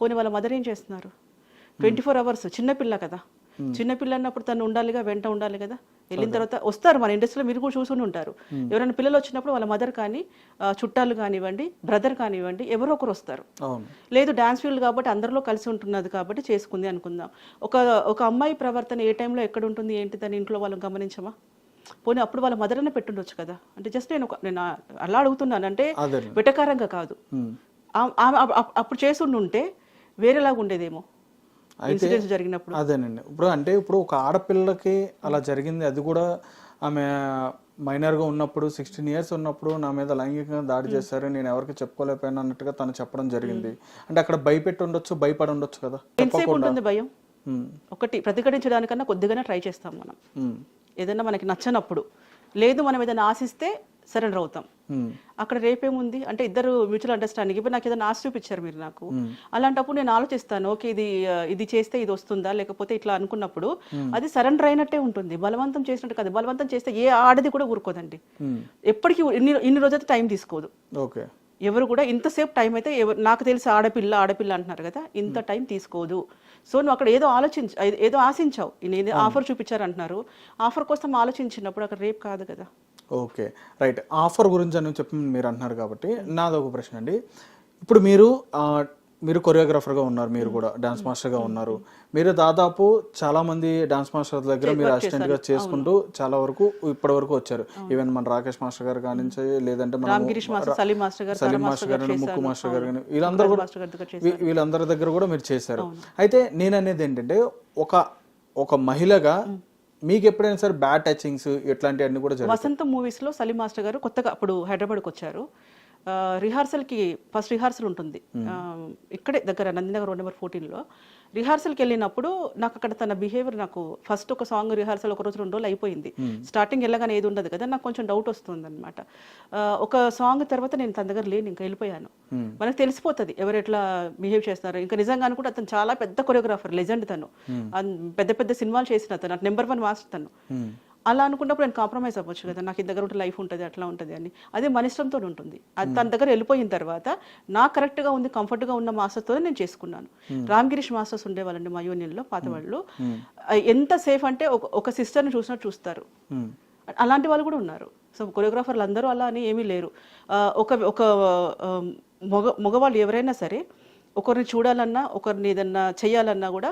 పోనీ వాళ్ళ మదర్ ఏం చేస్తున్నారు? ట్వంటీ ఫోర్ అవర్స్ చిన్నపిల్ల కదా. చిన్నపిల్ల అన్నప్పుడు తను ఉండాలిగా వెంట ఉండాలి కదా. వెళ్ళిన తర్వాత వస్తారు మన ఇండస్ట్రీలో మీరు కూడా చూసుకుని ఉంటారు. ఎవరైనా పిల్లలు వచ్చినప్పుడు వాళ్ళ మదర్ కానీ చుట్టాలు కానివ్వండి బ్రదర్ కానివ్వండి ఎవరో ఒకరు వస్తారు. లేదు డాన్స్ ఫీల్డ్ కాబట్టి అందరిలో కలిసి ఉంటున్నది కాబట్టి చేసుకుంది అనుకుందాం. ఒక ఒక అమ్మాయి ప్రవర్తన ఏ టైంలో ఎక్కడ ఉంటుంది ఏంటి దాని ఇంట్లో వాళ్ళని గమనించమా? పోనీ అప్పుడు వాళ్ళ మదర్ అన్న పెట్టుండొచ్చు కదా. అంటే జస్ట్ నేను నేను అలా అడుగుతున్నాను. అంటే వెటకారంగా కాదు. అప్పుడు చేసి ఉంటే వేరేలాగా ఉండేదేమో. ఇన్సిడెంట్స్ జరిగినప్పుడు. అదేనండి. ఇప్పుడు అంటే ఇప్పుడు ఒక ఆడపిల్లకి అలా జరిగింది. అది కూడా ఆమె మైనర్గా ఉన్నప్పుడు సిక్స్టీన్ ఇయర్స్ ఉన్నప్పుడు నా మీద లైంగికంగా దాడి చేశారు నేను ఎవరికి చెప్పుకోలేకపోయాను అన్నట్టుగా తను చెప్పడం జరిగింది. అంటే అక్కడ భయపెట్టి ఉండొచ్చు భయపడి ఉండొచ్చు కదా? ఉంటుంది భయం? ఒకటి ప్రతిఘటించడానికన్నా కొద్దిగానే ట్రై చేస్తాం మనం. ఏదైనా మనకి నచ్చనప్పుడు. లేదు మనం ఏదైనా ఆశిస్తే సరెండర్ అవుతాం. అక్కడ రేపేముంది? అంటే ఇద్దరు మ్యూచువల్ అండర్స్టాండింగ్ ఇప్పుడు నాకు ఏదైనా ఆశ చూపించారు మీరు నాకు. అలాంటప్పుడు నేను ఆలోచిస్తాను ఓకే ఇది ఇది చేస్తే ఇది వస్తుందా? లేకపోతే ఇట్లా అనుకున్నప్పుడు అది సరెండర్ అయినట్టే ఉంటుంది. బలవంతం చేసినట్టు కాదు. బలవంతం చేస్తే ఏ ఆడది కూడా ఊరుకోదండి. ఎప్పటికీ ఇన్ని ఇన్ని రోజైతే టైం తీసుకోదు. ఓకే. ఎవరు కూడా ఇంతసేపు టైం అయితే నాకు తెలిసి ఆడపిల్ల ఆడపిల్ల అంటున్నారు కదా ఇంత టైం తీసుకోదు. సో నువ్వు అక్కడ ఏదో ఆలోచించ ఏదో ఆశించావు. నేను ఆఫర్ చూపించారు అంటున్నారు ఆఫర్ కోసం ఆలోచించినప్పుడు అక్కడ రేపు కాదు కదా. ఓకే. రైట్. ఆఫర్ గురించి అని చెప్పి మీరు అంటున్నారు కాబట్టి నాది ఒక ప్రశ్న అండి. ఇప్పుడు మీరు మీరు కొరియోగ్రాఫర్గా ఉన్నారు మీరు కూడా డాన్స్ మాస్టర్గా ఉన్నారు. మీరు దాదాపు చాలా మంది డాన్స్ మాస్టర్ దగ్గర మీరు అసిస్టెంట్గా చేసుకుంటూ చాలా వరకు ఇప్పటి వరకు వచ్చారు. ఈవెన్ మన రాకేష్ మాస్టర్ గారు కానించి లేదంటే మన సలీం మాస్టర్ గారు ముక్కు మాస్టర్ గారు కానీ వీళ్ళందరూ కూడా వీళ్ళందరి దగ్గర కూడా మీరు చేశారు. అయితే నేను అనేది ఏంటంటే ఒక ఒక మహిళగా మీకు ఎప్పుడైనా సరే బ్యాడ్ టచింగ్స్ ఇట్లాంటివన్నీ కూడా వసంత మూవీస్లో సలీం మాస్టర్ గారు కొత్తగా అప్పుడు హైదరాబాద్కి వచ్చారు. ఆ, రిహార్సల్కి ఫస్ట్ రిహార్సల్ ఉంటుంది. ఆ, ఇక్కడే దగ్గర నందినగర్ రోడ్ నెంబర్ ఫోర్టీన్లో. రిహార్సల్కి వెళ్ళినప్పుడు నాకు అక్కడ తన బిహేవియర్ నాకు ఫస్ట్ ఒక సాంగ్ రిహార్సల్ ఒక రోజు రెండు రోజులు అయిపోయింది. స్టార్టింగ్ వెళ్ళగానే ఏది ఉండదు కదా నాకు కొంచెం డౌట్ వస్తుంది అనమాట ఒక సాంగ్ తర్వాత నేను తన దగ్గర లేను ఇంకా వెళ్ళిపోయాను. మనకు తెలిసిపోతుంది ఎవరు ఎట్లా బిహేవ్ చేస్తున్నారు. ఇంకా నిజంగానే కూడా అతను చాలా పెద్ద కొరియోగ్రాఫర్ లెజెండ్ తను. పెద్ద పెద్ద సినిమాలు చేసిన తను నెంబర్ వన్ మాస్టర్ తను. Hmm. అలా అనుకున్నప్పుడు నేను కాంప్రమైజ్ అవ్వచ్చు కదా. నాకు ఈ దగ్గర ఉంటే లైఫ్ ఉంటుంది అట్లా ఉంటుంది అని. అదే మన ఇష్టంతో ఉంటుంది. అది తన దగ్గర వెళ్ళిపోయిన తర్వాత నాకు కరెక్ట్గా ఉంది కంఫర్ట్గా ఉన్న మాస్టర్తో నేను చేసుకున్నాను. రామగిరీష్ మాస్టర్స్ ఉండేవాళ్ళండి మా యూనియన్లో పాత వాళ్ళు ఎంత సేఫ్ అంటే ఒక ఒక సిస్టర్ని చూసినట్టు చూస్తారు. అలాంటి వాళ్ళు కూడా ఉన్నారు. సో కొరియోగ్రాఫర్లు అందరూ అలా అని ఏమీ లేరు. ఒక ఒక మగ మగవాళ్ళు ఎవరైనా సరే ఒకరిని చూడాలన్నా ఒకరిని ఏదన్నా చేయాలన్నా కూడా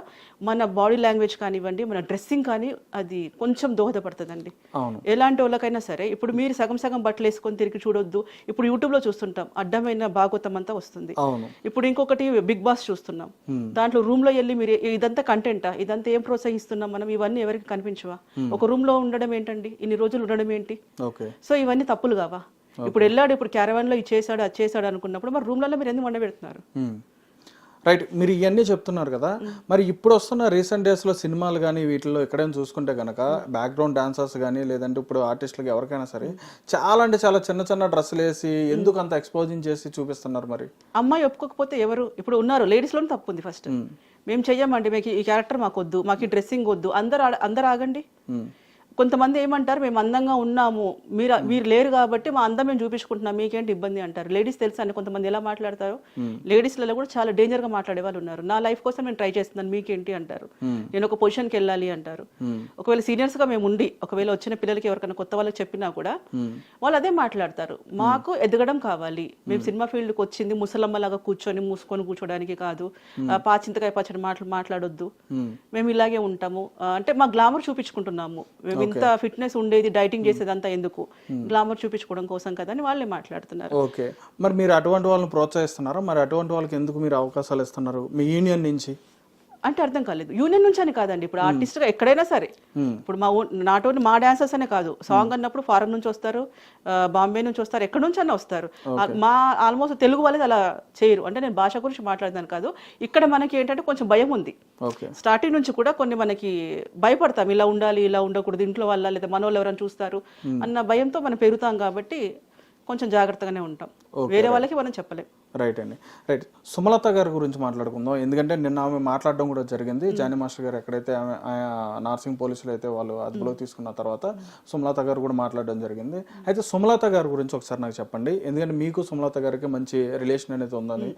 మన బాడీ లాంగ్వేజ్ కానివ్వండి మన డ్రెస్సింగ్ కానీ అది కొంచెం దోహదపడుతుందండి. ఎలాంటి వాళ్ళకైనా సరే ఇప్పుడు మీరు సగం సగం బట్టలు వేసుకొని తిరిగి చూడొద్దు. ఇప్పుడు యూట్యూబ్లో చూస్తుంటాం అడ్డమైన భాగవతం అంతా వస్తుంది. ఇప్పుడు ఇంకొకటి బిగ్ బాస్ చూస్తున్నాం. దాంట్లో రూమ్లో వెళ్ళి మీరు ఇదంతా కంటెంటా ఇదంతా ఏం ప్రోత్సహిస్తున్నాం మనం? ఇవన్నీ ఎవరికి కనిపించవా? ఒక రూమ్లో ఉండడం ఏంటండి? ఇన్ని రోజులు ఉండడం ఏంటి? సో ఇవన్నీ తప్పులు కావా? ఇప్పుడు వెళ్ళాడు ఇప్పుడు క్యారవాన్లో ఇది చేశాడు అది చేశాడు అనుకున్నప్పుడు మరి రూమ్లలో మీరు ఎందుకు వండబెడుతున్నారు? రైట్ మీరు ఇవన్నీ చెప్తున్నారు కదా. మరి ఇప్పుడు వస్తున్న రీసెంట్ డేస్లో సినిమాలు కానీ వీటిల్లో ఎక్కడైనా చూసుకుంటే కనుక బ్యాక్గ్రౌండ్ డాన్సర్స్ కానీ లేదంటే ఇప్పుడు ఆర్టిస్టులకి ఎవరికైనా సరే చాలా అంటే చాలా చిన్న చిన్న డ్రెస్సులు వేసి ఎందుకు అంత ఎక్స్పోజింగ్ చేసి చూపిస్తున్నారు మరి? అమ్మాయి ఒప్పుకోకపోతే ఎవరు? ఇప్పుడు ఉన్నారు లేడీస్లోనే తప్పు ఉంది ఫస్ట్. మేము. చెయ్యమండి మీకు ఈ క్యారెక్టర్ మాకు వద్దు మాకు ఈ డ్రెస్సింగ్ వద్దు అందరు అందరు ఆగండి. కొంతమంది ఏమంటారు మేము అందంగా ఉన్నాము. మీరు మీరు లేరు కాబట్టి మా అందం మేము చూపించుకుంటున్నాం. మీకేంటి ఇబ్బంది? అంటారు. లేడీస్ తెలుసా అండి కొంతమంది ఎలా మాట్లాడతారు? లేడీస్లలో కూడా చాలా డేంజర్గా మాట్లాడే వాళ్ళు ఉన్నారు. నా లైఫ్ కోసం నేను ట్రై చేస్తున్నాను. మీకేంటి? అంటారు. నేను ఒక పొజిషన్కి వెళ్ళాలి. అంటారు. ఒకవేళ సీనియర్స్గా మేము ఉండి ఒకవేళ వచ్చిన పిల్లలకి ఎవరికైనా కొత్త వాళ్ళకి చెప్పినా కూడా వాళ్ళు అదే మాట్లాడతారు. మాకు ఎదగడం కావాలి. మేము సినిమా ఫీల్డ్కి వచ్చింది ముసలమ్మలాగా కూర్చొని మూసుకొని కూర్చోడానికి కాదు. పాచింతకాయ పచ్చడి మాటలు మాట్లాడొద్దు. మేము. ఇలాగే ఉంటాము. అంటే మా గ్లామర్ చూపించుకుంటున్నాము. మేము ఇంత ఫిట్నెస్ ఉండేది డైటింగ్ చేసేది అంతా ఎందుకు? గ్లామర్ చూపించుకోవడం కోసం కదా అని వాళ్ళే మాట్లాడుతున్నారు. ఓకే. మరి మీరు అటువంటి వాళ్ళని ప్రోత్సహిస్తున్నారా? మరి అటువంటి వాళ్ళకి ఎందుకు మీరు అవకాశాలు ఇస్తున్నారు? మీ యూనియన్ నుంచి? అంటే అర్థం కాలేదు. యూనియన్ నుంచి అని కాదండి. ఇప్పుడు ఆర్టిస్ట్గా ఎక్కడైనా సరే. ఇప్పుడు మా నాట్ ఓన్లీ మా డాన్సర్స్ అనే కాదు. సాంగ్ అన్నప్పుడు ఫారెన్ నుంచి వస్తారు బాంబే నుంచి వస్తారు ఎక్కడి నుంచి అన్న వస్తారు. మా ఆల్మోస్ట్ తెలుగు వాళ్ళది అలా చేయరు. అంటే నేను భాష గురించి మాట్లాడదాను కాదు. ఇక్కడ మనకి ఏంటంటే కొంచెం భయం ఉంది. స్టార్టింగ్ నుంచి కూడా కొన్ని మనకి భయపడతాం. ఇలా ఉండాలి ఇలా ఉండకూడదు ఇంట్లో వాళ్ళ లేదా మన వాళ్ళు ఎవరైనా చూస్తారు అన్న భయంతో మనం పెరుగుతాం కాబట్టి కొంచెం జాగ్రత్తగానే ఉంటాం. వేరే వాళ్ళకి మనం చెప్పలేం. రైట్ అండి. రైట్ సుమలత గారి గురించి మాట్లాడుకుందాం. ఎందుకంటే నిన్న ఆమె మాట్లాడడం కూడా జరిగింది. జానీ మాస్టర్ గారు ఎక్కడైతే ఆమె నార్సింగ్ పోలీసులు అయితే వాళ్ళు అదుపులోకి తీసుకున్న తర్వాత సుమలత గారు కూడా మాట్లాడడం జరిగింది. అయితే సుమలత గారి గురించి ఒకసారి నాకు చెప్పండి. ఎందుకంటే మీకు సుమలత గారికి మంచి రిలేషన్ అనేది ఉందని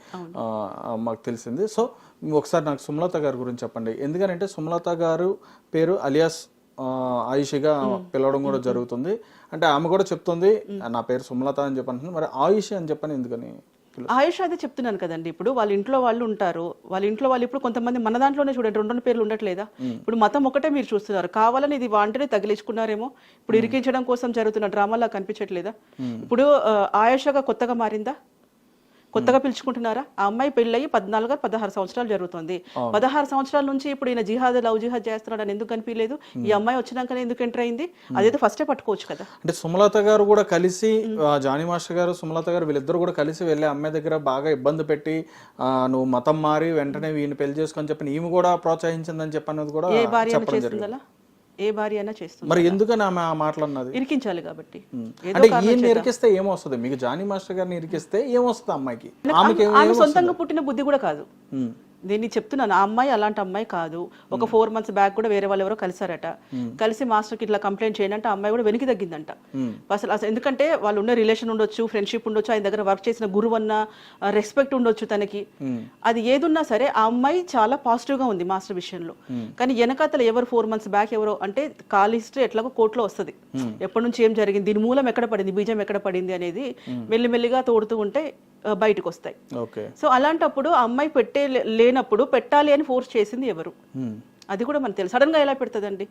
మాకు తెలిసింది. సో ఒకసారి నాకు సుమలత గారి గురించి చెప్పండి. ఎందుకంటే సుమలత గారు పేరు అలియాస్ ఆయుషిగా పిలవడం కూడా జరుగుతుంది. అంటే ఆమె కూడా చెప్తుంది నా పేరు సుమలత అని చెప్పి మరి ఆయుషి అని చెప్పని ఎందుకని ఆయుష్ అదే చెప్తున్నాను కదండి. ఇప్పుడు వాళ్ళ ఇంట్లో వాళ్ళు ఉంటారు. వాళ్ళ ఇంట్లో వాళ్ళు ఇప్పుడు కొంతమంది మన దాంట్లోనే చూడండి రెండు రెండు పేర్లు ఉండట్లేదా? ఇప్పుడు మతం ఒకటే మీరు చూస్తున్నారు. కావాలని ఇది వాంటనే తగిలించుకున్నారేమో? ఇప్పుడు ఇరికించడం కోసం జరుగుతున్న డ్రామాలా కనిపించట్లేదా? ఇప్పుడు ఆయుషగా కొత్తగా మారిందా? కొత్తగా పిలుచుకుంటున్నారా? ఆ అమ్మాయి పెళ్ళయి పద్నాలుగు పదహారు సంవత్సరాలు జరుగుతుంది. పదహారు సంవత్సరాల నుంచి ఇప్పుడు ఈయన జిహాద్ లవ్ జిహాద్ చేస్తున్నాడు అని ఎందుకు కనిపించలేదు ఈ అమ్మాయి వచ్చినాకనే ఎందుకు ఎంటర్ అయింది? అదైతే ఫస్టే పట్టుకోవచ్చు కదా. అంటే సుమలత గారు కూడా కలిసి ఆ, జానీ మాస్టర్ గారు సుమలత గారు వీళ్ళిద్దరు కూడా కలిసి వెళ్ళి అమ్మాయి దగ్గర బాగా ఇబ్బంది పెట్టి ఆ, నువ్వు మతం మారి వెంటనే వీడిని పెళ్ళి చేసుకొని చెప్పని ఈమె కూడా ప్రోత్సహించిందని కూడా ఏ భార్య అయినా చెప్పడం జరిగింది. ఏ భార్య అయినా చేస్తుంది మరి ఎందుకని ఆమె ఆ మాటలన్నది? ఇరికించాలి కాబట్టి. అంటే ఈయన. ఇరికిస్తే ఏమొస్తుంది? మీకు జానీ మాస్టర్ గారిని ఇరికిస్తే ఏమొస్తుంది అమ్మాయికి? ఆమె సొంతంగా పుట్టిన బుద్ధి కూడా కాదు. దీన్ని చెప్తున్నాను ఆ అమ్మాయి అలాంటి అమ్మాయి కాదు. ఒక ఫోర్ మంత్స్ బ్యాక్ కూడా వేరే వాళ్ళు ఎవరో కలిసారట. కలిసి మాస్టర్కి ఇట్లా కంప్లైంట్ చేయండి అంటే ఆ అమ్మాయి కూడా వెనక్కి తగ్గిందంట. అసలు అసలు ఎందుకంటే వాళ్ళు ఉన్న రిలేషన్ ఉండొచ్చు ఫ్రెండ్షిప్ ఉండొచ్చు ఆయన దగ్గర వర్క్ చేసిన గురువు అన్న రెస్పెక్ట్ ఉండొచ్చు తనకి. అది ఏదున్నా సరే ఆ అమ్మాయి చాలా పాజిటివ్గా ఉంది మాస్టర్ విషయంలో. కానీ వెనకాతల ఎవరు ఫోర్ మంత్స్ బ్యాక్ ఎవరో అంటే కాల్ హిస్టరీ ఎట్లాగో కోర్టులో వస్తుంది. ఎప్పటి నుంచి ఏం జరిగింది దీని మూలం ఎక్కడ పడింది బీజం ఎక్కడ పడింది అనేది మెల్లిమెల్లిగా తోడుతూ ఉంటే బయటకు వస్తాయి ఓకే. సో అలాంటప్పుడు ఆ అమ్మాయి పెట్టే లేనప్పుడు పెట్టాలి అని ఫోర్స్ చేసింది ఎవరు? అది కూడా మనకు తెలుసు. సడన్గా ఎలా పెడుతుందండి?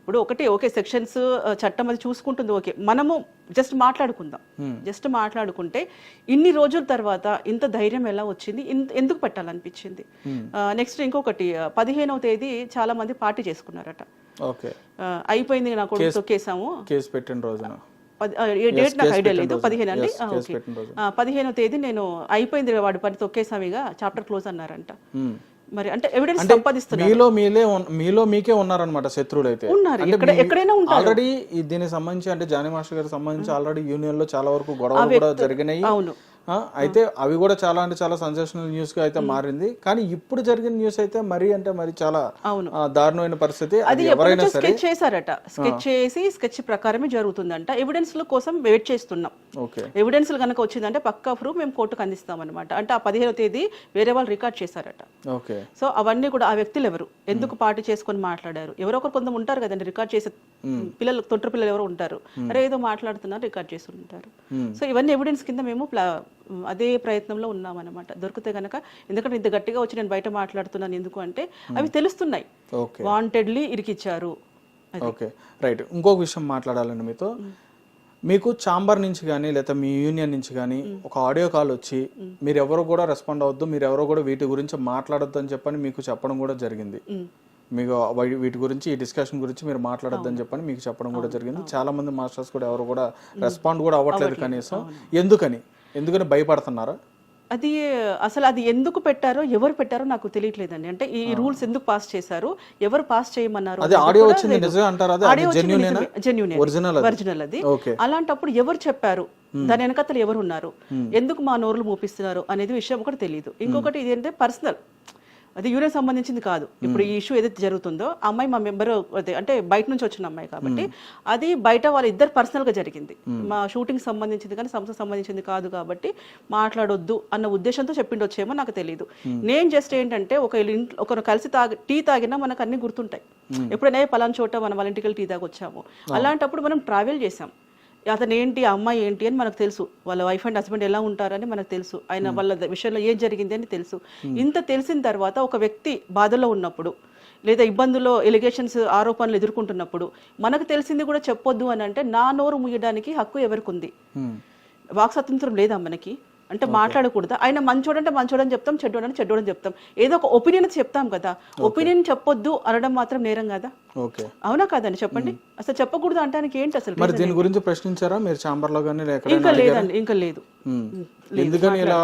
ఇప్పుడు ఒకటి ఓకే సెక్షన్స్ చట్టం అది చూసుకుంటుంది. ఓకే మనము జస్ట్ మాట్లాడుకుందాం. జస్ట్ మాట్లాడుకుంటే ఇన్ని రోజుల తర్వాత ఇంత ధైర్యం ఎలా వచ్చింది? ఎందుకు పెట్టాలనిపించింది? నెక్స్ట్ ఇంకొకటి పదిహేనవ తేదీ చాలా మంది పార్టీ చేసుకున్నారట. అయిపోయింది నా కొడుకు తొక్కేసాము కేసు పెట్టిన రోజున. ఏ డేట్ నాకు ఐడియా లేదు. పదిహేను అండి? ఓకే. పదిహేనో తేదీ నేను అయిపోయింది వాడి పని తొక్కేసామిగా చాప్టర్ క్లోజ్ అన్నారంట. ఉమ్. మరి అంటే ఎవిడెన్స్ సంపాదిస్తున్నారు. మీలో మీలే మీలో మీకే ఉన్నారన్నమాట శత్రువులు అయితే ఉన్నారు. ఎక్కడ- ఎక్కడైనా ఉంటారు. ఆల్రెడీ దీనికి సంబంధించి అంటే జానీ మాస్టర్ గారికి సంబంధించి ఆల్రెడీ యూనియన్లో చాలా వరకు గొడవలు కూడా జరిగినాయి. అవును. అయితే అవి కూడా చాలా అంటే చాలా సెన్సేషనల్ న్యూస్గా అయితే మారింది. కానీ ఇప్పుడు జరిగిన న్యూస్ అయితే మరి అంటే మరి చాలా అవును. ఆ, దారుణమైన పరిస్థితి. అది ఎవరైనా స్కెచ్ చేశారట. స్కెచ్ చేసి స్కెచ్ ప్రకారమే జరుగుతుందంట. ఎవిడెన్స్ కోసం వెయిట్ చేస్తున్నాం. ఓకే. ఎవిడెన్స్ కనుక వచ్చిందంటే పక్కా ప్రూఫ్ మేము కోర్టుకు అందిస్తాం అనమాట అంటే ఆ పదిహేనో తేదీ వేరే వాళ్ళు రికార్డ్ చేశారట. ఓకే. సో అవన్నీ కూడా ఆ వ్యక్తులు ఎవరు? ఎందుకు పార్టీ చేసుకొని మాట్లాడారు? ఎవరో ఒకరు కొంత ఉంటారు కదండి రికార్డ్ చేసే పిల్లలు తొంటరి పిల్లలు ఎవరు ఉంటారు. అరే ఏదో మాట్లాడుతున్నారు రికార్డ్ చేసి ఉంటారు. సో ఇవన్నీ ఎవిడెన్స్ కింద మేము అదే ప్రయత్నంలో ఉన్నామన్నమాట. దొరికితే గనక ఎందుకంటే ఇంత గట్టిగా వచ్చి నేను బయట మాట్లాడుతున్నాను ఎందుకు అంటే అవి తెలుస్తున్నాయి. ఓకే. వాంటెడ్లీ ఇరికిచ్చారు. ఓకే. రైట్. ఇంకొక విషయం మాట్లాడాలండి మీతో. మీకు చాంబర్ నుంచి కానీ లేదా మీ యూనియన్ నుంచి కానీ ఒక ఆడియో కాల్ వచ్చి మీరు ఎవరు కూడా రెస్పాండ్ అవ్వద్దు మీరు ఎవరు కూడా వీటి గురించి మాట్లాడొద్దు అని చెప్పని మీకు చెప్పడం కూడా జరిగింది. మీకు వీటి గురించి ఈ డిస్కషన్ గురించి మీరు మాట్లాడొద్దు అని చెప్పని మీకు చెప్పడం కూడా జరిగింది. చాలా మంది మాస్టర్స్ కూడా ఎవరు కూడా రెస్పాండ్ కూడా అవ్వట్లేదు కనీసం. ఎందుకని? ఎందుకని భయపడుతున్నారా? అది అసలు అది ఎందుకు పెట్టారో ఎవరు పెట్టారో నాకు తెలియట్లేదండి. అంటే ఈ రూల్స్ ఎందుకు పాస్ చేశారు ఎవరు పాస్ చేయమన్నారు అది ఆడియో వచ్చింది. నిజమే అంటారా? ఆడియో? ఒరిజినల్ అది. అలాంటప్పుడు ఎవరు చెప్పారు? దాని వెనకతలు ఎవరు ఉన్నారు ఎందుకు మా నోర్లు మూపిస్తున్నారు అనేది విషయం ఒకటి తెలియదు ఇంకొకటి ఇది ఏంటంటే పర్సనల్. అది యూనియన్ సంబంధించింది కాదు. ఇప్పుడు ఈ ఇష్యూ ఏదైతే జరుగుతుందో అమ్మాయి మా మెంబర్ అంటే బయట నుంచి వచ్చిన అమ్మాయి కాబట్టి అది బయట వాళ్ళ ఇద్దరు పర్సనల్గా జరిగింది. మా షూటింగ్ సంబంధించింది కానీ సంస్థ సంబంధించింది కాదు కాబట్టి మాట్లాడొద్దు అన్న ఉద్దేశంతో చెప్పిండొచ్చేమో నాకు తెలియదు నేను జస్ట్ ఏంటంటే ఒక ఇంట్లో ఒకరు కలిసి తాగి టీ తాగినా మనకు అన్ని గుర్తుంటాయి. ఎప్పుడైనా "ఏ, పలానా చోట మనం వాళ్ళ ఇంటికి టీ తాగి వచ్చాము అలాంటప్పుడు మనం ట్రావెల్ చేసాం అతను ఏంటి ఆ అమ్మాయి ఏంటి అని మనకు తెలుసు. వాళ్ళ వైఫ్ అండ్ హస్బెండ్ ఎలా ఉంటారని మనకు తెలుసు. ఆయన వాళ్ళ విషయంలో ఏం జరిగింది అని తెలుసు. ఇంత తెలిసిన తర్వాత ఒక వ్యక్తి బాధలో ఉన్నప్పుడు లేదా ఇబ్బందుల్లో ఎలిగేషన్స్ ఆరోపణలు ఎదుర్కొంటున్నప్పుడు మనకు తెలిసింది కూడా చెప్పొద్దు అని అంటే నా నోరు ముయ్యడానికి హక్కు ఎవరికి ఉంది. వాక్ స్వాతంత్రం లేదా మనకి? అంటే మాట్లాడకూడదా. ఆయన మంచోడంటే మంచోడని చెప్తాం చెడ్డోడని చెడ్డోడని చెప్తాం. ఏదో ఒక ఒపీనియన్ చెప్తాం కదా. ఒపీనియన్ చెప్పొద్దు అనడం మాత్రం నేరం కదా? ఓకే. అవునా కాదండి? చెప్పండి. అసలు చెప్పకూడదు అంటానికి ఏంటి అసలు మరి దీని గురించి ప్రశ్నించారా? మీరు చాంబర్లో కానీ ఇంకా లేదండి ఇంకా లేదు. ఎందుకని ఇలా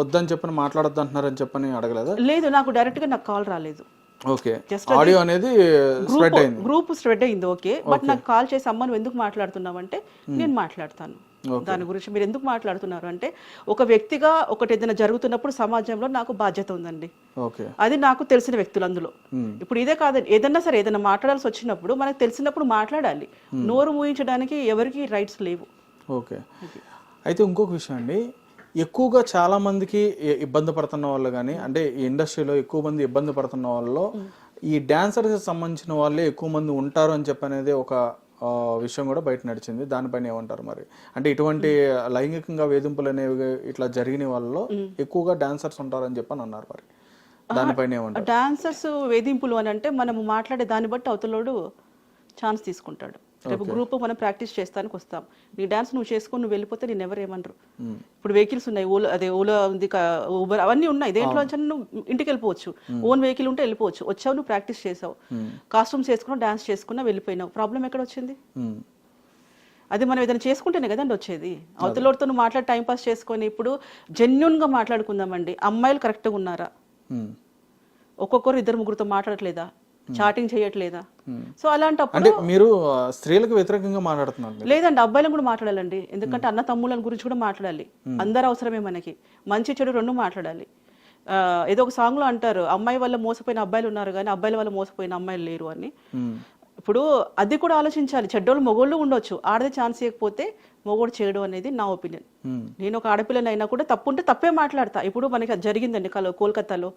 వద్దని చెప్పని మాట్లాడొద్దు అంటున్నారని చెప్పని అడగలేదా? లేదు నాకు డైరెక్ట్గా నాకు కాల్ రాలేదు. ఓకే. ఆడియో అనేది స్ప్రెడ్ అయింది. గ్రూప్ స్ప్రెడ్ అయింది ఓకే. బట్ నాకు కాల్ చేసి అమ్మ నువ్వు ఎందుకు మాట్లాడుతున్నావు అంటే నేను మాట్లాడతాను. దాని గురించి మీరు ఎందుకు మాట్లాడుతున్నారు? అంటే ఒక వ్యక్తిగా ఒకటి ఏదైనా జరుగుతున్నప్పుడు సమాజంలో నాకు బాధ్యత ఉందండి. ఓకే అది నాకు తెలిసిన వ్యక్తులు అందులో. ఇప్పుడు ఇదే కాదండి. ఏదన్నా సరే ఏదైనా మాట్లాడాల్సి వచ్చినప్పుడు మనకు తెలిసినప్పుడు మాట్లాడాలి. నోరు మూయించడానికి ఎవరికి రైట్స్ లేవు. ఓకే. అయితే ఇంకొక విషయం అండి. ఎక్కువగా చాలా మందికి ఇబ్బంది పడుతున్న వాళ్ళు కానీ అంటే ఈ ఇండస్ట్రీలో ఎక్కువ మంది ఇబ్బంది పడుతున్న వాళ్ళలో ఈ డాన్సర్స్ సంబంధించిన వాళ్ళే ఎక్కువ మంది ఉంటారు అని చెప్పి అనేది ఒక విషయం కూడా బయట నడిచింది. దానిపైన ఏమంటారు మరి? అంటే ఇటువంటి లైంగికంగా వేధింపులు అనేవి ఇట్లా జరిగిన వాళ్ళలో ఎక్కువగా డాన్సర్స్ ఉంటారని చెప్పని అన్నారు మరి. దానిపైన ఏమంటారు? డాన్సర్స్ వేధింపులు అని అంటే మనము మాట్లాడే దాన్ని బట్టి అవతలోడు ఛాన్స్ తీసుకుంటాడు. రేపు గ్రూప్ మనం ప్రాక్టీస్ చేస్తానికి వస్తాం. నీ డాన్స్ నువ్వు చేసుకొని నువ్వు వెళ్ళిపోతే నేను ఎవరు ఏమనరు. ఇప్పుడు వెహికల్స్ ఉన్నాయి ఓలా అదే ఓలా ఉంది ఊబర్ అవన్నీ ఉన్నాయి. దేంట్లో నుంచి నువ్వు ఇంటికి వెళ్ళిపోవచ్చు. ఓన్ వెహికల్ ఉంటే వెళ్ళిపోవచ్చు. వచ్చావు నువ్వు ప్రాక్టీస్ చేసావు. కాస్ట్యూమ్స్ వేసుకున్నావు డాన్స్ చేసుకున్నా వెళ్ళిపోయినావు. ప్రాబ్లం ఎక్కడ వచ్చింది. అది మనం ఏదైనా చేసుకుంటేనే కదండి వచ్చేది. అవతలతో నువ్వు మాట్లాడి టైం పాస్ చేసుకొని ఇప్పుడు జెన్యున్గా మాట్లాడుకుందామండి. అమ్మాయిలు కరెక్ట్గా ఉన్నారా. ఒక్కొక్కరు ఇద్దరు ముగ్గురుతో మాట్లాడట్లేదా? చాటింగ్ చేయట్లేదా? సో అలాంటప్పుడు మీరు స్త్రీలకు వ్యతిరేకంగా మాట్లాడుతున్నారు. లేదండి అబ్బాయిలను కూడా మాట్లాడాలండి. ఎందుకంటే అన్న తమ్ముళ్ళని గురించి కూడా మాట్లాడాలి. అందరు అవసరమే మనకి. మంచి చెడు రెండు మాట్లాడాలి. ఏదో ఒక సాంగ్లో అంటారు అమ్మాయి వల్ల మోసపోయిన అబ్బాయిలు ఉన్నారు కానీ అబ్బాయిల వల్ల మోసపోయిన అమ్మాయిలు లేరు అని. ఇప్పుడు అది కూడా ఆలోచించాలి. చెడ్డోళ్ళు మొగోళ్ళు ఉండొచ్చు. ఆడది ఛాన్స్ ఇవ్వకపోతే మొగోడు చేయడం అనేది నా ఒపీనియన్ ఉమ్. నేను ఒక ఆడపిల్లని అయినా కూడా తప్పుంటే తప్పే మాట్లాడతా. ఇప్పుడు మనకి అది జరిగిందండి కల- కోల్కతాలో.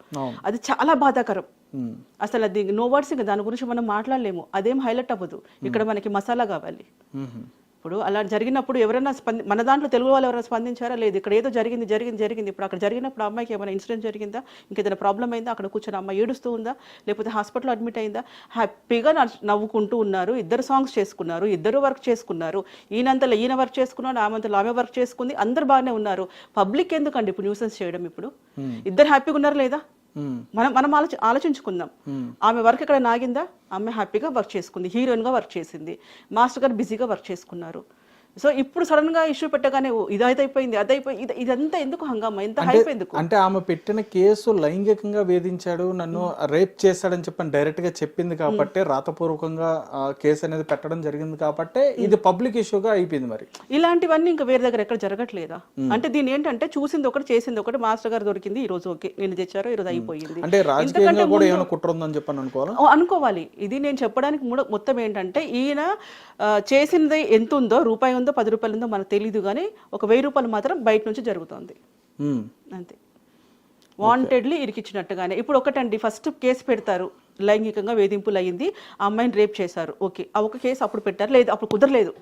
అది చాలా బాధాకరం. ఉమ్. అసలు అది నో వర్డ్స్ ఇంకా దాని గురించి మనం మాట్లాడలేము. అదేం హైలైట్ అవ్వదు. ఇక్కడ మనకి మసాలా కావాలి. ఇప్పుడు అలా జరిగినప్పుడు ఎవరైనా స్పంది మన దాంట్లో తెలుగు వాళ్ళు ఎవరైనా స్పందించారా? లేదు ఇక్కడ ఏదో జరిగింది జరిగింది జరిగింది. ఇప్పుడు అక్కడ జరిగినప్పుడు అమ్మాయికి ఏమైనా ఇన్సిడెంట్ జరిగిందా? ఇంకేదైనా ప్రాబ్లం అయిందా? అక్కడ కూర్చొని అమ్మాయి ఏడుస్తూ ఉందా? లేకపోతే హాస్పిటల్ అడ్మిట్ అయిందా? హ్యాపీగా నవ్వుకుంటూ ఉన్నారు. ఇద్దరు సాంగ్స్ చేసుకున్నారు. ఇద్దరు వర్క్ చేసుకున్నారు. ఈయనంతలో ఈయన వర్క్ చేసుకున్నాడు ఆమెంతలో ఆమె వర్క్ చేసుకుంది. అందరు బాగానే ఉన్నారు. పబ్లిక్ ఎందుకండి ఇప్పుడు న్యూసెన్స్ చేయడం ఇప్పుడు? ఇద్దరు హ్యాపీగా ఉన్నారు లేదా. మనం మనం ఆలోచి ఆలోచించుకుందాం. ఆమె వర్క్ ఎక్కడ నాగిందా? ఆమె హ్యాపీగా వర్క్ చేసుకుంది. హీరోయిన్గా వర్క్ చేసింది. మాస్టర్ గారు బిజీగా వర్క్ చేసుకున్నారు. సో ఇప్పుడు సడన్గా ఇష్యూ పెట్టగానే ఓ, ఇది అయితే అయిపోయింది అది అయిపోయింది ఇది- ఇదంతా ఎందుకు హంగామా? ఎంత హైప్ ఎందుకు? అంటే ఆమె పెట్టిన కేసు లైంగికంగా వేధించాడు నన్ను రేప్ చేశాడని చెప్పని డైరెక్ట్గా చెప్పింది కాబట్టి రాతపూర్వకంగా కేసు అనేది పెట్టడం జరిగింది కాబట్టి ఇది పబ్లిక్ ఇష్యూగా అయిపోయింది మరి. ఇలాంటివన్నీ ఇంకా వేరే దగ్గర ఎక్కడ జరగట్లేదా? అంటే దీని ఏంటంటే చూసింది ఒకటి చేసింది ఒకటి మాస్టర్ గారు దొరికింది ఈ రోజు ఓకే నేను తెచ్చారో ఈ రోజు అయిపోయింది. అంటే రాజకీయంగా కూడా ఏమైనా కుట్ర ఉందని చెప్పని అనుకోవాలా? అనుకోవాలి. ఇది నేను చెప్పడానికి మొత్తం ఏంటంటే ఈయన ఆ, చేసింది ఎంత ఉందో రూపాయి ఉందో పది రూపాయలు ఉందో మనకు తెలియదు కానీ ఒక వెయ్యి రూపాయలు మాత్రం బయట నుంచి జరుగుతుంది. అంతే. వాంటెడ్లీ ఇరికిచ్చినట్టుగానే. ఇప్పుడు ఒకటండి ఫస్ట్ కేసు పెడతారు. లైంగికంగా వేధింపులు అయ్యింది. ఆ అమ్మాయిని రేప్ చేశారు. ఓకే. ఆ ఒక కేసు అప్పుడు పెట్టారు. లేదు అప్పుడు కుదరలేదు.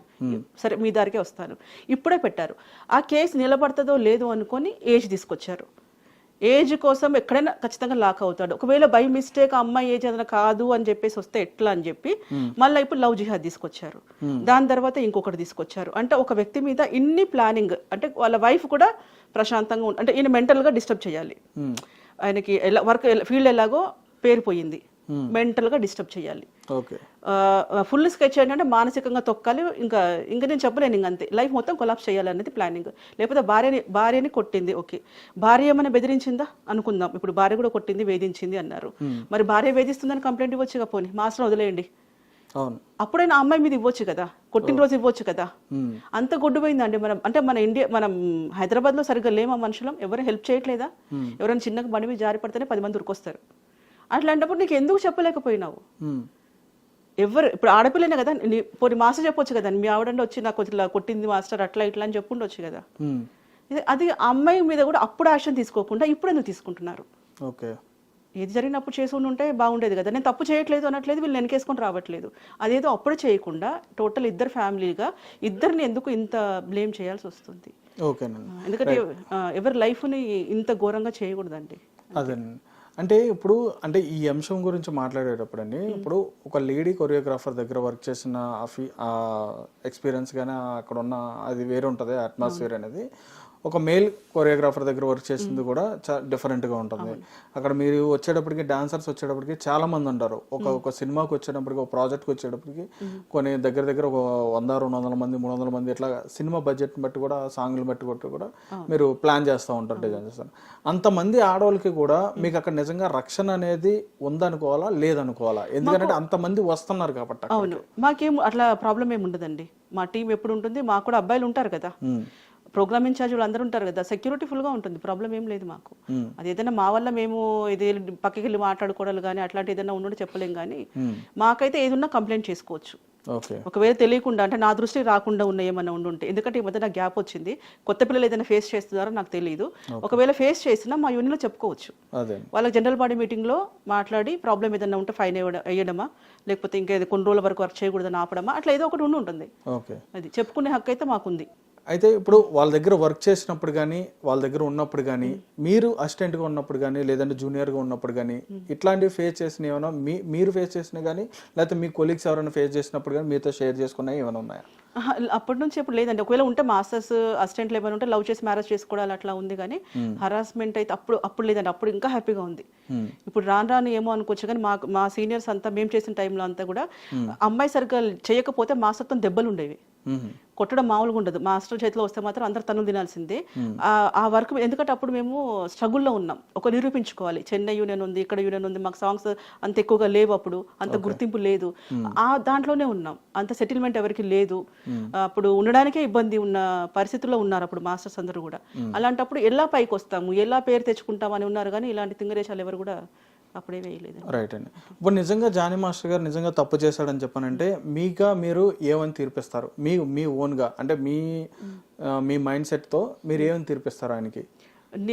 సరే మీ దారికే వస్తాను. ఇప్పుడే పెట్టారు. ఆ కేసు నిలబడుతుందో లేదో అనుకొని ఏజ్ తీసుకొచ్చారు. ఏజ్ కోసం ఎక్కడైనా ఖచ్చితంగా లాక్ అవుతాడు. ఒకవేళ బై మిస్టేక్ అమ్మాయి ఏజ్ ఏదైనా కాదు అని చెప్పేసి వస్తే ఎట్లా అని చెప్పి మళ్ళీ ఇప్పుడు లవ్ జిహాద్ తీసుకొచ్చారు. దాని తర్వాత ఇంకొకటి తీసుకొచ్చారు. అంటే ఒక వ్యక్తి మీద ఇన్ని ప్లానింగ్ అంటే వాళ్ళ వైఫ్ కూడా ప్రశాంతంగా అంటే ఈయన mental గా డిస్టర్బ్ చేయాలి. ఆయనకి ఎలా వర్క్ ఫీల్డ్ ఎలాగో పేరు Mental గా డిస్టర్బ్ చేయాలి. ఫుల్ స్కెచ్ ఏంటంటే మానసికంగా తొక్కాలి ఇంకా ఇంకా నేను చెప్పలేను ఇంక అంతే. లైఫ్ మొత్తం కొలాప్స్ చేయాలనేది ప్లానింగ్. లేకపోతే భార్యని భార్యని కొట్టింది ఓకే. భార్య ఏమైనా బెదిరించిందా? అనుకుందాం. ఇప్పుడు భార్య కూడా కొట్టింది వేధించింది అన్నారు. మరి భార్య వేధిస్తుందని కంప్లైంట్ ఇవ్వచ్చు పోనీ? మాస్టర్ వదిలేయండి. అప్పుడైనా అమ్మాయి మీద ఇవ్వచ్చు కదా? కొట్టిన రోజు ఇవ్వచ్చు కదా. అంత గొడ్డుపోయిందండి. మనం అంటే మన ఇండియా మనం హైదరాబాద్లో సరిగ్గా లేమా మనుషులం? ఎవరు హెల్ప్ చేయట్లేదా? ఎవరైనా చిన్నగా బండి మీద జారి పడితేనే పది మంది ఉరికొస్తారు అట్లాంటప్పుడు నీకు ఎందుకు చెప్పలేకపోయినావు. ఎవరు ఇప్పుడు ఆడపిల్లనే కదా పోనీ మాస్టర్ చెప్పొచ్చు కదా మీ ఆవిడంటే వచ్చి నాకు ఇట్లా కొట్టింది మాస్టర్ అట్లా ఇట్లా అని చెప్పుండొచ్చు కదా. అది అమ్మాయి మీద కూడా అప్పుడు యాక్షన్ తీసుకోకుండా ఇప్పుడు ఎందుకు తీసుకుంటున్నారు? ఓకే. ఏది జరిగినప్పుడు చేసి ఉంటే బాగుండేది కదా. నేను తప్పు చేయట్లేదు అనట్లేదు వీళ్ళు వెనకేసుకొని రావట్లేదు. అదేదో అప్పుడు చేయకుండా టోటల్ ఇద్దరు ఫ్యామిలీగా ఇద్దరిని ఎందుకు ఇంత బ్లేమ్ చేయాల్సి వస్తుంది? ఎందుకంటే ఎవరి లైఫ్ని ఇంత ఘోరంగా చేయకూడదండి. అదేనండి అంటే ఇప్పుడు అంటే ఈ అంశం గురించి మాట్లాడేటప్పుడు అండి ఇప్పుడు ఒక లేడీ కొరియోగ్రాఫర్ దగ్గర వర్క్ చేసిన ఆ ఫీ ఆ ఎక్స్పీరియన్స్ కానీ అక్కడ ఉన్న అది వేరే ఉంటుంది అట్మాస్ఫియర్ అనేది. ఒక మేల్ కొరియోగ్రాఫర్ దగ్గర వర్క్ చేసింది కూడా చాలా డిఫరెంట్గా ఉంటుంది. అక్కడ మీరు వచ్చేటప్పటికి డాన్సర్స్ వచ్చేటప్పటికి చాలా మంది ఉంటారు. ఒక ఒక సినిమాకి వచ్చేటప్పటికి ఒక ప్రాజెక్ట్కి వచ్చేటప్పటికి కొన్ని దగ్గర దగ్గర ఒక వంద రెండు వందల మంది మూడు వందల మంది ఇట్లా సినిమా బడ్జెట్ బట్టి కూడా సాంగ్లు బట్టి కూడా కూడా మీరు ప్లాన్ చేస్తూ ఉంటారు డిజైన్ చేస్తారు. అంతమంది ఆడవాళ్ళకి కూడా మీకు అక్కడ నిజంగా రక్షణ అనేది ఉందనుకోవాలా లేదనుకోవాలా? ఎందుకంటే అంతమంది వస్తున్నారు కాబట్టి. అవును. మాకేం అట్లా ప్రాబ్లం ఏమి ఉండదండి. మా టీం ఎప్పుడు ఉంటుంది మాకు కూడా అబ్బాయిలు ఉంటారు కదా. ప్రోగ్రామ్ ఇన్ఛార్జ్ వాళ్ళు అందరూ ఉంటారు కదా సెక్యూరిటీ ఫుల్గా ఉంటుంది ప్రాబ్లం ఏం లేదు మాకు. అది ఏదైనా మా వల్ల మేము ఇది పక్కకి వెళ్ళి మాట్లాడుకోవడాలు కానీ అట్లాంటి ఏదైనా ఉండే చెప్పలేం కానీ మాకైతే ఏది ఉన్నా కంప్లైంట్ చేసుకోవచ్చు. ఒకవేళ తెలియకుండా అంటే నా దృష్టికి రాకుండా ఉన్న ఏమన్నా ఉండుంటే ఎందుకంటే ఈ మధ్య నాకు గ్యాప్ వచ్చింది కొత్త పిల్లలు ఏదైనా ఫేస్ చేస్తున్నారో నాకు తెలియదు ఒకవేళ ఫేస్ చేసినా మా యూనియన్లో చెప్పుకోవచ్చు. వాళ్ళకి జనరల్ బాడీ మీటింగ్లో మాట్లాడి ప్రాబ్లం ఏదైనా ఉంటే ఫైన్ వేయడమా లేకపోతే ఇంకా కొన్ని రోజుల వరకు వర్క్ చేయకూడదని ఆపడమా అట్లా ఏదో ఒకటి ఉండి ఉంటుంది అది చెప్పుకునే హక్కు అయితే మాకుంది. అయితే ఇప్పుడు వాళ్ళ దగ్గర వర్క్ చేసినప్పుడు కానీ వాళ్ళ దగ్గర ఉన్నప్పుడు కానీ మీరు assistant గా ఉన్నప్పుడు కానీ లేదంటే junior గా ఉన్నప్పుడు కానీ ఇట్లాంటివి ఫేస్ చేసిన ఏమైనా మీ మీరు ఫేస్ చేసిన కానీ లేకపోతే మీ కొలీగ్స్ ఎవరైనా ఫేస్ చేసినప్పుడు కానీ మీతో షేర్ చేసుకున్నాయి ఏమైనా ఉన్నాయా? అప్పటి నుంచి ఇప్పుడు లేదండి. ఒకవేళ ఉంటే మాస్టర్స్ అసిస్టెంట్లు ఏమైనా ఉంటే లవ్ చేసి మ్యారేజ్ చేసుకోవడాలు అట్లా ఉంది కానీ హరాస్మెంట్ అయితే అప్పుడు అప్పుడు లేదండి. అప్పుడు ఇంకా హ్యాపీగా ఉంది. Hmm. ఇప్పుడు రాను రాను ఏమో అనుకోవచ్చు కానీ మా మా సీనియర్స్ అంతా మేము చేసిన టైంలో అంతా కూడా అమ్మాయి సరిగ్గా చేయకపోతే మాస్టర్తో దెబ్బలు ఉండేవి. కొట్టడం మామూలుగా ఉండదు. మాస్టర్ చేతిలో వస్తే మాత్రం అందరు తను తినాల్సిందే. ఆ- ఆ వర్క్ ఎందుకంటే అప్పుడు మేము స్ట్రగుల్లో ఉన్నాం. ఒక నిరూపించుకోవాలి. చెన్నై యూనియన్ ఉంది ఇక్కడ యూనియన్ ఉంది మాకు సాంగ్స్ అంత ఎక్కువగా లేవు అప్పుడు. అంత గుర్తింపు లేదు. ఆ దాంట్లోనే ఉన్నాం. అంత సెటిల్మెంట్ ఎవరికి లేదు. అప్పుడు ఉండడానికే ఇబ్బంది ఉన్న పరిస్థితుల్లో ఉన్నారు అప్పుడు మాస్టర్స్ అందరూ కూడా. అలాంటప్పుడు ఎలా పైకి వస్తాము? ఎలా పేరు తెచ్చుకుంటామని ఉన్నారు కానీ ఇలాంటి తింగరేషాలు ఎవరు కూడా అప్పుడే వేయలేదు రైట్ అండి. ఇప్పుడు నిజంగా జానీ మాస్టర్ గారు నిజంగా తప్పు చేశాడని చెప్పానంటే మీగా మీరు ఏమని తీర్పిస్తారు? మీ మీ ఓన్గా అంటే మీ ఆ, మీ మైండ్ సెట్తో మీరు ఏమని తీర్పిస్తారు ఆయనకి?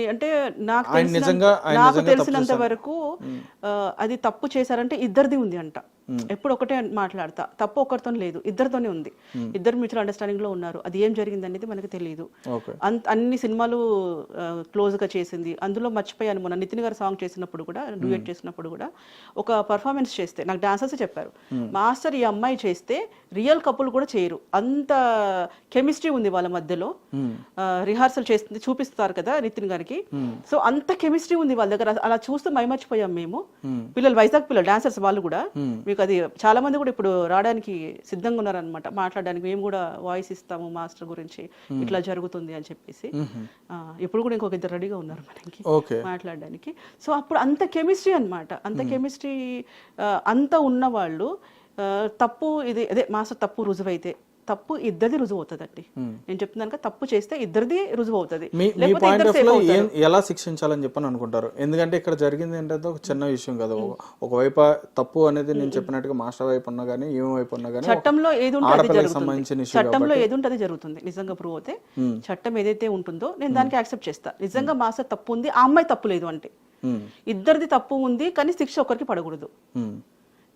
అంటే నాకు నిజంగా నాకు తెలిసినంత వరకు ఆ, అది తప్పు చేశారంటే ఇద్దరిది ఉంది అంట. ఎప్పుడు ఒకటే మాట్లాడతా. తప్పు ఒకరితో లేదు. ఇద్దరితోనే ఉంది. ఇద్దరు మ్యూచువల్ అండర్స్టాండింగ్లో ఉన్నారు. అది ఏం జరిగింది అనేది మనకు తెలియదు అన్ని సినిమాలు క్లోజ్గా చేసింది. అందులో మర్చిపోయాను. మొన్న నితిన్ గారు సాంగ్ చేసినప్పుడు కూడా డూయట్ చేసినప్పుడు కూడా ఒక పర్ఫార్మెన్స్ చేస్తే నాకు డాన్సర్స్ చెప్పారు. మాస్టర్ ఈ అమ్మాయి చేస్తే రియల్ కపుల్ కూడా చేయరు. అంత కెమిస్ట్రీ ఉంది వాళ్ళ మధ్యలో. రిహార్సల్ చేస్తుంది చూపిస్తారు కదా నితిన్ గారికి. సో అంత కెమిస్ట్రీ ఉంది వాళ్ళ దగ్గర. అలా చూస్తూ మైమర్చిపోయాం మేము. పిల్లలు వైజాగ్ పిల్లలు డాన్సర్స్ వాళ్ళు కూడా మీకు అది చాలా మంది కూడా ఇప్పుడు రావడానికి సిద్ధంగా ఉన్నారనమాట మాట్లాడడానికి మేము కూడా వాయిస్ ఇస్తాము మాస్టర్ గురించి. ఇట్లా జరుగుతుంది అని చెప్పేసి. ఇప్పుడు కూడా ఇంకొక ఇద్దరు రెడీగా ఉన్నారు మనకి మాట్లాడడానికి. సో అప్పుడు అంత కెమిస్ట్రీ అన్నమాట. అంత కెమిస్ట్రీ అంత ఉన్న వాళ్ళు ఆ, తప్పు ఇది అదే మాస్టర్ తప్పు రుజువైతే తప్పు ఇద్దరిది రుజువు అవుతుందండి నేను చెప్తున్నాను కదా తప్పు చేస్తే ఇద్దరిది రుజువు అవుతుంది ఎలా శిక్షించాలని చెప్పని అనుకుంటారు? ఎందుకంటే ఇక్కడ జరిగింది ఏంటంటే ఒక చిన్న విషయం కదా. ఒక- ఒకవైపు తప్పు అనేది నేను చెప్పినట్టుగా మాస్టర్ వైపు ఉన్నా కానీ ఏం వైపు ఉన్నా కానీ చట్టంలో ఏది సంబంధించిన చట్టంలో ఏది ఉంటే అది జరుగుతుంది. నిజంగా ప్రూవ్ అవుతే చట్టం ఏదైతే ఉంటుందో నేను దానికి యాక్సెప్ట్ చేస్తా. నిజంగా మాస్టర్ తప్పు ఉంది ఆ అమ్మాయి తప్పు లేదు అంటే. ఇద్దరిది తప్పు ఉంది కానీ శిక్ష ఒకరికి పడకూడదు.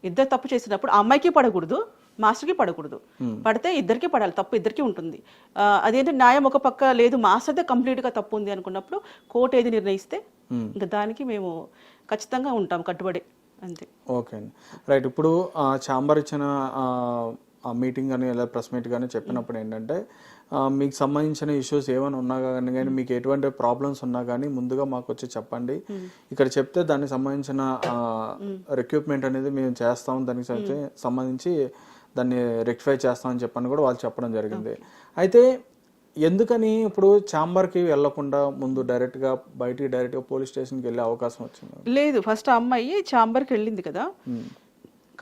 ఇద్దరు తప్పు చేసినప్పుడు ఆ అమ్మాయికి పడకూడదు మాస్టర్కి పడకూడదు. పడితే ఇద్దరికి పడాలి తప్పు ఇద్దరికి ఉంటుంది. అదేంటి న్యాయం ఒక పక్క లేదు మాస్టర్దే కంప్లీట్గా తప్పు ఉంది అనుకున్నప్పుడు కోర్టు ఏది నిర్ణయిస్తే ఇంకా దానికి మేము ఖచ్చితంగా ఉంటాం కట్టుబడి అంతే. ఓకే అండి. రైట్ ఇప్పుడు ఆ ఛాంబర్ ఇచ్చిన మీటింగ్ కానీ లేదా ప్రెస్ మీట్ కానీ చెప్పినప్పుడు ఏంటంటే మీకు సంబంధించిన ఇష్యూస్ ఏమైనా ఉన్నా కానీ కానీ మీకు ఎటువంటి ప్రాబ్లమ్స్ ఉన్నా కానీ ముందుగా మాకు వచ్చి చెప్పండి. ఇక్కడ చెప్తే దానికి సంబంధించిన రిక్రూట్మెంట్ అనేది మేము చేస్తాం. దానికి సంబంధించి దాన్ని రెక్టిఫై చేస్తామని చెప్పని కూడా వాళ్ళు చెప్పడం జరిగింది. అయితే ఎందుకని ఇప్పుడు ఛాంబర్కి వెళ్ళకుండా ముందు డైరెక్ట్గా బయటికి డైరెక్ట్గా పోలీస్ స్టేషన్కి వెళ్ళే అవకాశం వచ్చింది? లేదు ఫస్ట్ ఆ అమ్మాయి చాంబర్కి వెళ్ళింది కదా.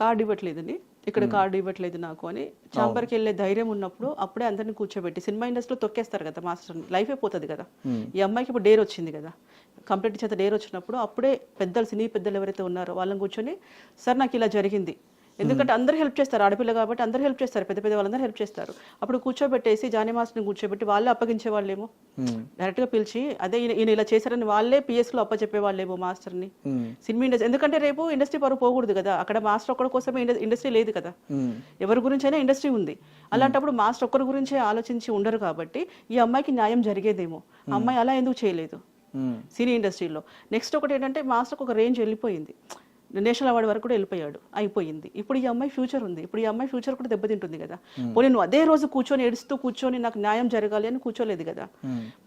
కార్డు ఇవ్వట్లేదని ఇక్కడ కార్డు ఇవ్వట్లేదు నాకు అని. చాంబర్కి వెళ్ళే ధైర్యం ఉన్నప్పుడు అప్పుడే అందరిని కూర్చోబెట్టి సినిమా ఇండస్ట్రీలో తొక్కేస్తారు కదా మాస్టర్ని లైఫ్ అయిపోతుంది కదా. ఈ అమ్మాయికి ఇప్పుడు డేర్ వచ్చింది కదా. కంప్లీట్ చేత డేర్ వచ్చినప్పుడు అప్పుడే పెద్దలు సినీ పెద్దలు ఎవరైతే ఉన్నారో వాళ్ళని కూర్చొని సార్ నాకు ఇలా జరిగింది. ఎందుకంటే అందరూ హెల్ప్ చేస్తారు ఆడపిల్ల కాబట్టి అందరూ హెల్ప్ చేస్తారు పెద్ద పెద్ద వాళ్ళందరూ హెల్ప్ చేస్తారు. అప్పుడు కూర్చోబెట్టేసి జానీ మాస్టర్ని కూర్చోబెట్టి వాళ్ళే అప్పగించే వాళ్ళేమో. మ్మ్. డైరెక్ట్గా పిలిచి అదే ఈయన ఇలా చేశారని వాళ్ళే పిఎస్లో అప్పచెప్పే వాళ్ళేమో మాస్టర్ని. మ్మ్. సినిమా ఇండస్ట్రీ ఎందుకంటే రేపు ఇండస్ట్రీ పరువు పోకూడదు కదా అక్కడ మాస్టర్ ఒక్కడి కోసమే ఇండ- ఇండస్ట్రీ లేదు కదా. ఎవరి గురించైనా ఇండస్ట్రీ ఉంది. అలాంటప్పుడు మాస్టర్ ఒక్కరి గురించే ఆలోచించి ఉండరు కాబట్టి ఈ అమ్మాయికి న్యాయం జరిగేదేమో. అమ్మాయి అలా ఎందుకు చేయలేదు. సినీ ఇండస్ట్రీలో. నెక్స్ట్ ఒకటి ఏంటంటే మాస్టర్కి ఒక రేంజ్ వెళ్ళిపోయింది. నేషనల్ అవార్డు వరకు కూడా వెళ్ళిపోయాడు. అయిపోయింది. ఇప్పుడు ఈ అమ్మాయి ఫ్యూచర్ ఉంది. ఇప్పుడు ఈ అమ్మాయి ఫ్యూచర్ కూడా దెబ్బతింటుంది కదా. పోనీ నువ్వు అదే రోజు కూర్చొని ఏడుస్తూ కూర్చొని నాకు న్యాయం జరగాలి అని కూర్చోలేదు కదా.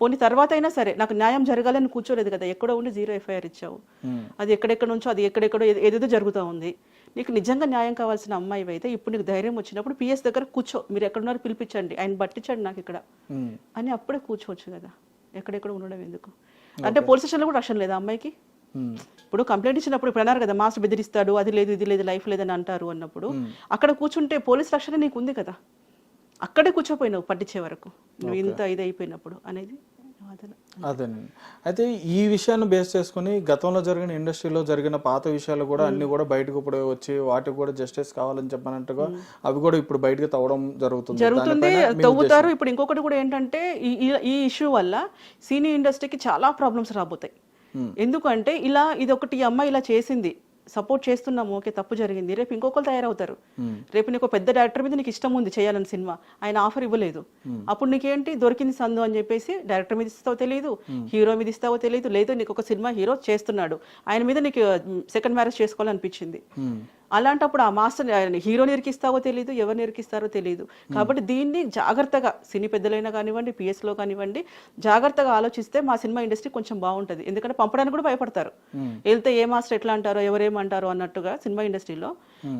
పోనీ తర్వాత అయినా సరే నాకు న్యాయం జరగాలి అని కూర్చోలేదు కదా. ఎక్కడో ఉండి జీరో ఎఫ్ఐఆర్ ఇచ్చావు. అది ఎక్కడెక్కడ నుంచో అది ఎక్కడెక్కడో ఏదో- ఏదేదో జరుగుతూ ఉంది. నీకు నిజంగా న్యాయం కావాల్సిన అమ్మాయి అయితే ఇప్పుడు నీకు ధైర్యం వచ్చినప్పుడు పిఎస్ దగ్గర కూర్చో. మీరు ఎక్కడున్నారు పిలిపించండి. ఆయన పట్టించండి నాకు ఇక్కడ. అని అప్పుడే కూర్చోవచ్చు కదా. ఎక్కడెక్కడ ఉండడం ఎందుకు? అంటే పోలీస్ స్టేషన్లో కూడా రక్షణ లేదా అమ్మాయికి. ఇప్పుడు కంప్లైంట్ ఇచ్చినప్పుడు ఇప్పుడు అన్నారు కదా మాస్టర్ బెదిరిస్తాడు అది లేదు ఇది లేదు లైఫ్ లేదని అంటారు అన్నప్పుడు అక్కడ కూర్చుంటే పోలీస్ రక్షణ నీకు ఉంది కదా. అక్కడే కూర్చోపోయినావు పట్టించే వరకు నువ్వు ఇంత ఇది అయిపోయినప్పుడు అనేది అదేనండి అయితే ఈ విషయాన్ని బేస్ చేసుకుని గతంలో జరిగిన ఇండస్ట్రీలో జరిగిన పాత విషయాలు కూడా అన్ని కూడా బయటకు ఇప్పుడు వచ్చి వాటికి కూడా జస్టిస్ కావాలని చెప్పినట్టుగా అవి కూడా ఇప్పుడు బయటకు తవ్వడం జరుగుతుంది. జరుగుతుంది తవ్వుతారు. ఇప్పుడు ఇంకొకటి కూడా ఏంటంటే ఈ ఇష్యూ వల్ల సినీ ఇండస్ట్రీకి చాలా ప్రాబ్లమ్స్ రాబోతాయి. ఎందుకంటే ఇలా ఇది ఒకటి ఈ అమ్మాయి ఇలా చేసింది సపోర్ట్ చేస్తున్నాము ఓకే తప్పు జరిగింది రేపు ఇంకొకరు తయారవుతారు. రేపు నీకు పెద్ద డైరెక్టర్ మీద నీకు ఇష్టం ఉంది చేయాలని సినిమా ఆయన ఆఫర్ ఇవ్వలేదు. అప్పుడు నీకేంటి దొరికింది సందు అని చెప్పేసి డైరెక్టర్ మీద ఇస్తావో తెలియదు హీరో మీద ఇస్తావో తెలియదు లేదు నీకు ఒక సినిమా హీరో చేస్తున్నాడు ఆయన మీద నీకు సెకండ్ మ్యారేజ్ చేసుకోవాలనిపించింది. అలాంటప్పుడు ఆ మాస్టర్ హీరోని ఇరికిస్తావో తెలియదు ఎవరిని ఇరికిస్తారో తెలియదు కాబట్టి దీన్ని జాగ్రత్తగా సినీ పెద్దలైనా కానివ్వండి PS లో కానివ్వండి జాగ్రత్తగా ఆలోచిస్తే మా సినిమా ఇండస్ట్రీ కొంచెం బాగుంటది. ఎందుకంటే పంపడానికి కూడా భయపడతారు. వెళ్తే ఏ మాస్టర్ ఎట్లా అంటారో ఎవరేమంటారో అన్నట్టుగా సినిమా ఇండస్ట్రీలో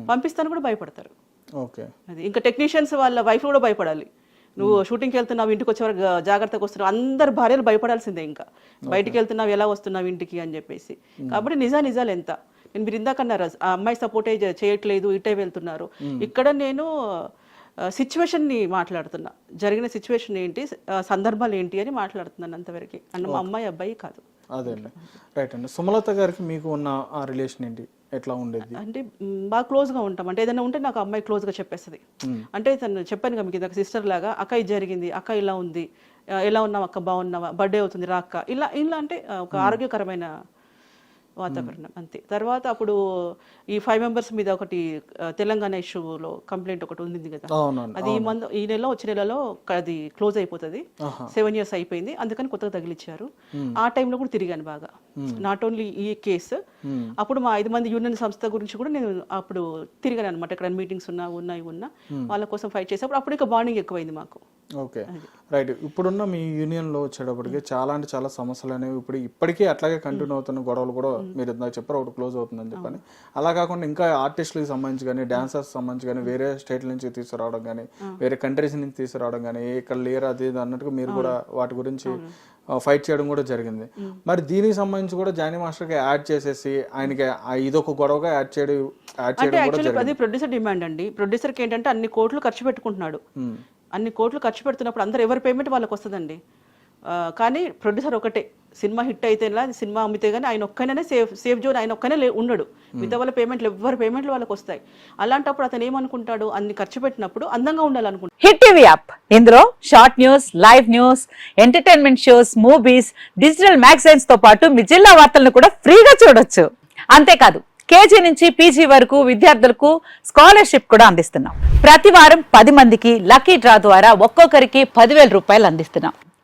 పంపిస్తాను కూడా భయపడతారు. ఓకే. అది ఇంకా టెక్నీషియన్స్ వాళ్ళ వైఫ్ కూడా భయపడాలి. నువ్వు షూటింగ్కి వెళ్తున్నావు ఇంటికి వచ్చేవరకు జాగ్రత్తగా వస్తున్నావు అందరు భార్యలు భయపడాల్సిందే ఇంకా. బయటికి వెళ్తున్నావు ఎలా వస్తున్నావు ఇంటికి అని చెప్పేసి. కాబట్టి నిజా నిజాలు ఎంత? మీరు ఇందాక అన్నారు ఆ అమ్మాయి సపోర్టే చే- చేయట్లేదు ఇటే వెళ్తున్నారు. ఇక్కడ నేను సిచ్యువేషన్ని మాట్లాడుతున్నా. జరిగిన సిచ్యువేషన్ ఏంటి సందర్భాలు ఏంటి అని మాట్లాడుతున్నాను అంతవరకు. అన్న మా అమ్మాయి అబ్బాయి కాదు. అదే అండి. రైట్ అండి. సుమలత గారికి మీకు ఉన్న ఆ రిలేషన్ ఏంటి? ఎట్లా ఉండేది? అంటే బాగా క్లోజ్గా ఉంటాం. అంటే ఏదైనా ఉంటే నాకు అమ్మాయి క్లోజ్గా చెప్పేస్తుంది. అంటే తను చెప్పాను కదా మీకు ఇందాక సిస్టర్ లాగా అక్క ఇది జరిగింది అక్క ఇలా ఉంది ఎలా ఉన్నావు అక్క బాగున్నావా బర్త్డే అవుతుంది రా అక్క. ఇలా ఇలా అంటే ఒక ఆరోగ్యకరమైన వాతావరణం అంతే. తర్వాత అప్పుడు ఈ ఫైవ్ మెంబర్స్ మీద ఒకటి తెలంగాణ ఇష్యూలో కంప్లైంట్ ఒకటి ఉంది కదా. అది ఈ మంత్ ఈ నెలలో వచ్చే నెలలో అది క్లోజ్ అయిపోతుంది. సెవెన్ ఇయర్స్ అయిపోయింది. అందుకని కొత్తగా తగిలిచ్చారు. ఆ టైంలో కూడా తిరిగాను బాగా. నాట్ ఓన్లీ ఈ కేసు అప్పుడు మా ఐదు మంది యూనియన్ సంస్థ గురించి కూడా నేను అప్పుడు తిరిగాను అనమాట ఇక్కడ మీటింగ్స్ ఉన్నా ఉన్నాయి ఉన్నా వాళ్ళ కోసం ఫైట్ చేసేప్పుడు అప్పుడు ఇక బాండింగ్ ఎక్కువైంది మాకు. ఓకే. రైట్. ఇప్పుడున్న మీ యూనియన్లో వచ్చేటప్పటికి చాలా అంటే చాలా సమస్యలు అనేవి ఇప్పుడు ఇప్పటికీ అట్లాగే కంటిన్యూ అవుతున్న గొడవలు కూడా మీరు ఇందాక చెప్పారు ఒకటి క్లోజ్ అవుతుందని చెప్పని. అలా కాకుండా ఇంకా ఆర్టిస్టులకు సంబంధించి కానీ డాన్సర్స్ సంబంధించి కానీ వేరే స్టేట్ నుంచి తీసుకురావడం కానీ వేరే కంట్రీస్ నుంచి తీసుకురావడం కానీ ఇక్కడ లేరు అది అన్నట్టుగా మీరు కూడా వాటి గురించి ఫైట్ చేయడం కూడా జరిగింది. మరి దీనికి సంబంధించి కూడా జానీ మాస్టర్కి యాడ్ చేసేసి ఆయనకి ఇదొక గొడవగా యాడ్ చేయడం యాడ్ చేయడం అది ప్రొడ్యూసర్ డిమాండ్ అండి. ప్రొడ్యూసర్కి ఏంటంటే అన్ని కోట్లు ఖర్చు పెట్టుకుంటున్నాడు. అన్ని కోట్లు ఖర్చు పెడుతున్నప్పుడు అందరు ఎవరి పేమెంట్ వాళ్ళకి వస్తుందండి కానీ ప్రొడ్యూసర్ ఒకటే. సినిమా హిట్ అయితే సినిమా అమ్మితే కానీ ఆయన ఒక్కనే సేఫ్ సేఫ్ జోన్ ఆయన ఒక్కనే ఉండడు. మిగతా వాళ్ళ పేమెంట్లు ఎవరి పేమెంట్లు వాళ్ళకి వస్తాయి. అలాంటప్పుడు అతను ఏమనుకుంటాడు? అన్ని ఖర్చు పెట్టినప్పుడు అందంగా ఉండాలనుకుంటాడు. Hit TV app. ఇందులో short news live news entertainment shows movies digital మ్యాగజైన్స్తో పాటు మీ జిల్లా వార్తలను కూడా ఫ్రీగా చూడొచ్చు. అంతేకాదు కేజీ నుంచి పీజీ వరకు విద్యార్థులకు స్కాలర్షిప్ కూడా అందిస్తున్నాం. ప్రతి వారం పది మందికి లక్కీ డ్రా ద్వారా ఒక్కొక్కరికి పదివేల రూపాయలు అందిస్తున్నాం.